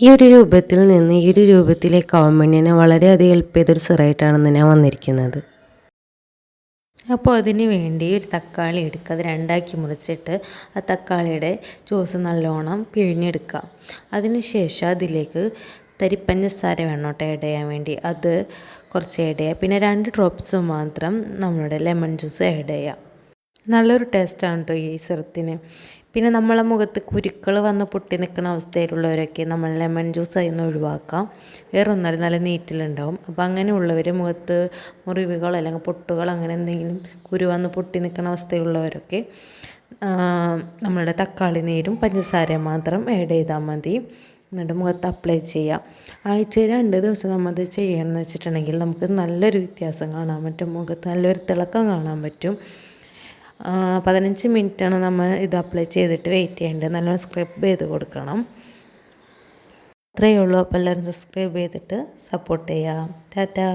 ഈ ഒരു രൂപത്തിൽ നിന്ന് ഈ ഒരു രൂപത്തിലേക്ക് എന്നെ വളരെയധികം ഹെൽപ്പ് ചെയ്തൊരു സിറായിട്ടാണ് ഞാൻ വന്നിരിക്കുന്നത്. അപ്പോൾ അതിന് വേണ്ടി ഒരു തക്കാളി എടുക്കുക. അത് രണ്ടാക്കി മുറിച്ചിട്ട് ആ തക്കാളിയുടെ ജ്യൂസ് നല്ലോണം പിഴിഞ്ഞെടുക്കുക. അതിന് ശേഷം അതിലേക്ക് തരിപ്പഞ്ചസാര വേണം കേട്ടോ ആഡ് ചെയ്യാൻ വേണ്ടി. അത് കുറച്ച് ആഡ് ചെയ്യുക. പിന്നെ രണ്ട് ഡ്രോപ്സ് മാത്രം നമ്മളുടെ ലെമൺ ജ്യൂസ് ആഡ് ചെയ്യുക. നല്ലൊരു ടേസ്റ്റാണ് കേട്ടോ ഈ സിറത്തിന് പിന്നെ നമ്മളെ മുഖത്ത് കുരുക്കൾ വന്ന് പൊട്ടി നിൽക്കുന്ന അവസ്ഥയിലുള്ളവരൊക്കെ നമ്മൾ ലെമൺ ജ്യൂസ് അതിൽ നിന്ന് ഒഴിവാക്കാം. വേറെ ഒന്നല്ല നല്ല നീറ്റിലുണ്ടാവും. അപ്പോൾ അങ്ങനെയുള്ളവർ മുഖത്ത് മുറിവുകൾ അല്ലെങ്കിൽ പൊട്ടുകൾ അങ്ങനെ എന്തെങ്കിലും കുരു വന്ന് പൊട്ടി നിൽക്കുന്ന അവസ്ഥയിലുള്ളവരൊക്കെ നമ്മളുടെ തക്കാളി നീരും പഞ്ചസാരയും മാത്രം ആഡ് ചെയ്താൽ മതി. എന്നിട്ട് മുഖത്ത് അപ്ലൈ ചെയ്യാം. ആഴ്ച രണ്ട് ദിവസം നമ്മൾ ചെയ്യണമെന്ന് വെച്ചിട്ടുണ്ടെങ്കിൽ നമുക്ക് നല്ലൊരു വ്യത്യാസം കാണാൻ പറ്റും. മുഖത്ത് നല്ലൊരു തിളക്കം കാണാൻ പറ്റും. പതിനഞ്ച് മിനിറ്റാണ് നമ്മൾ ഇത് അപ്ലൈ ചെയ്തിട്ട് വെയിറ്റ് ചെയ്യേണ്ടത്. നല്ലോണം സ്ക്രബ് ചെയ്ത് കൊടുക്കണം. അത്രയേ ഉള്ളൂ. അപ്പോൾ എല്ലാവരും സബ്സ്ക്രൈബ് ചെയ്തിട്ട് സപ്പോർട്ട് ചെയ്യാം. ടാറ്റാ.